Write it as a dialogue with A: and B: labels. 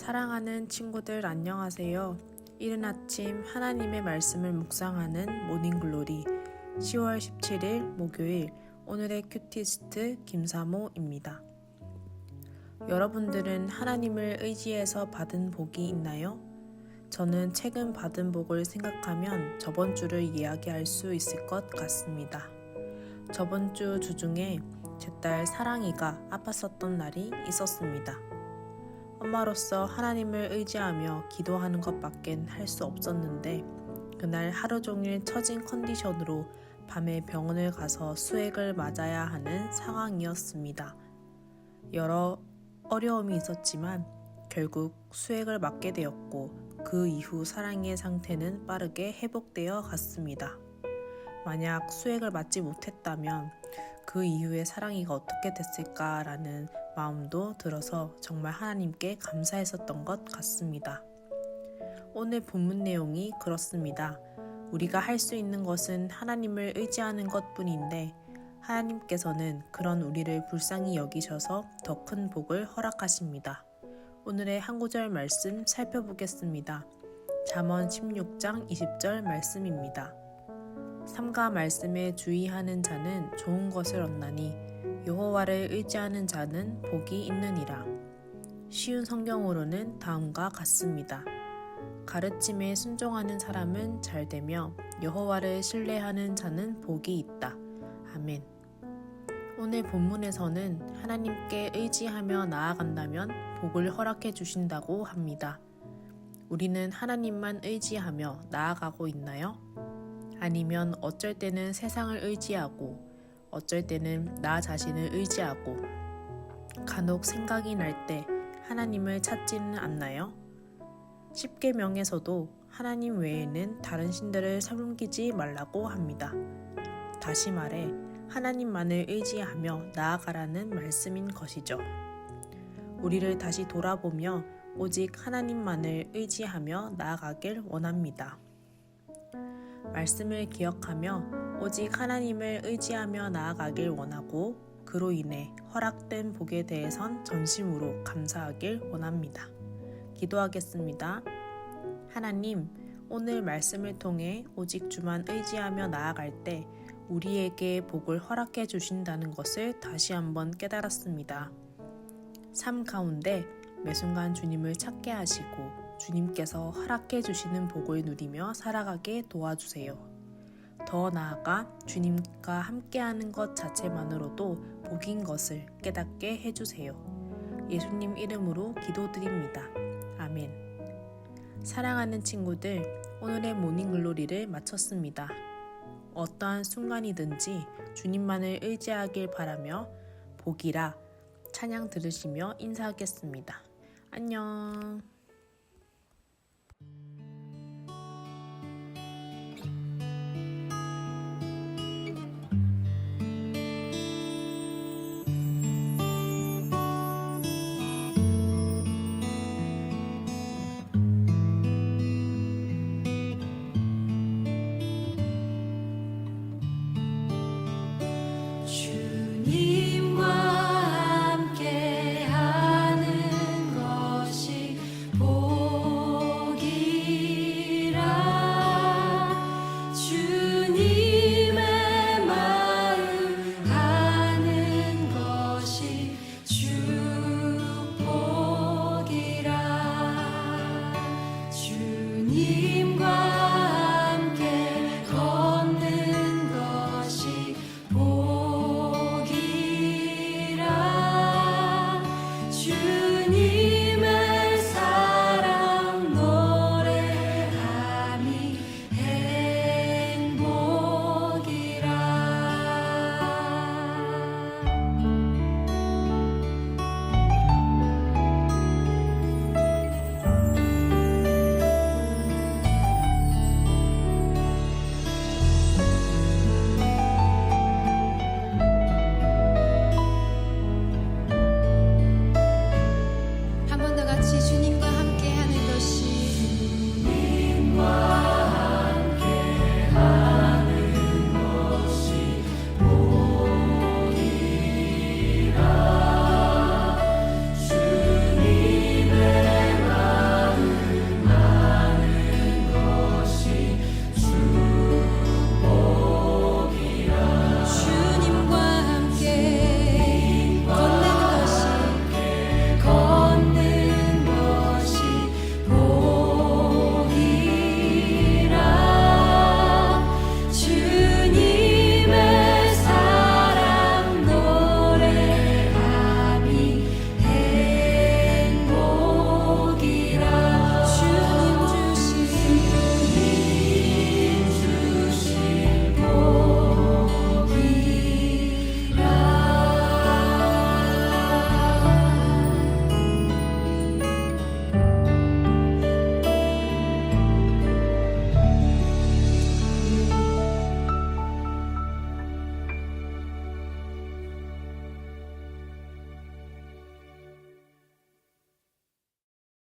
A: 사랑하는 친구들 안녕하세요. 이른 아침 하나님의 말씀을 묵상하는 모닝글로리 10월 17일 목요일 오늘의 큐티스트 김사모입니다. 여러분들은 하나님을 의지해서 받은 복이 있나요? 저는 최근 받은 복을 생각하면 저번 주를 이야기할 수 있을 것 같습니다. 저번 주 주중에 제 딸 사랑이가 아팠었던 날이 있었습니다. 엄마로서 하나님을 의지하며 기도하는 것밖엔 할 수 없었는데 그날 하루 종일 처진 컨디션으로 밤에 병원을 가서 수액을 맞아야 하는 상황이었습니다. 여러 어려움이 있었지만 결국 수액을 맞게 되었고 그 이후 사랑의 상태는 빠르게 회복되어 갔습니다. 만약 수액을 맞지 못했다면 그 이후에 사랑이가 어떻게 됐을까라는 마음도 들어서 정말 하나님께 감사했었던 것 같습니다. 오늘 본문 내용이 그렇습니다. 우리가 할 수 있는 것은 하나님을 의지하는 것 뿐인데 하나님께서는 그런 우리를 불쌍히 여기셔서 더 큰 복을 허락하십니다. 오늘의 한 구절 말씀 살펴보겠습니다. 잠언 16장 20절 말씀입니다. 삼가 말씀에 주의하는 자는 좋은 것을 얻나니 여호와를 의지하는 자는 복이 있느니라. 쉬운 성경으로는 다음과 같습니다. 가르침에 순종하는 사람은 잘 되며 여호와를 신뢰하는 자는 복이 있다. 아멘. 오늘 본문에서는 하나님께 의지하며 나아간다면 복을 허락해 주신다고 합니다. 우리는 하나님만 의지하며 나아가고 있나요? 아니면 어쩔 때는 세상을 의지하고 어쩔 때는 나 자신을 의지하고 간혹 생각이 날 때 하나님을 찾지는 않나요? 십계명에서도 하나님 외에는 다른 신들을 섬기지 말라고 합니다. 다시 말해 하나님만을 의지하며 나아가라는 말씀인 것이죠. 우리를 다시 돌아보며 오직 하나님만을 의지하며 나아가길 원합니다. 말씀을 기억하며 오직 하나님을 의지하며 나아가길 원하고 그로 인해 허락된 복에 대해선 전심으로 감사하길 원합니다. 기도하겠습니다. 하나님, 오늘 말씀을 통해 오직 주만 의지하며 나아갈 때 우리에게 복을 허락해 주신다는 것을 다시 한번 깨달았습니다. 삶 가운데 매 순간 주님을 찾게 하시고 주님께서 허락해 주시는 복을 누리며 살아가게 도와주세요. 더 나아가 주님과 함께하는 것 자체만으로도 복인 것을 깨닫게 해주세요. 예수님 이름으로 기도드립니다. 아멘. 사랑하는 친구들, 오늘의 모닝글로리를 마쳤습니다. 어떠한 순간이든지 주님만을 의지하길 바라며 복이라 찬양 들으시며 인사하겠습니다. 안녕.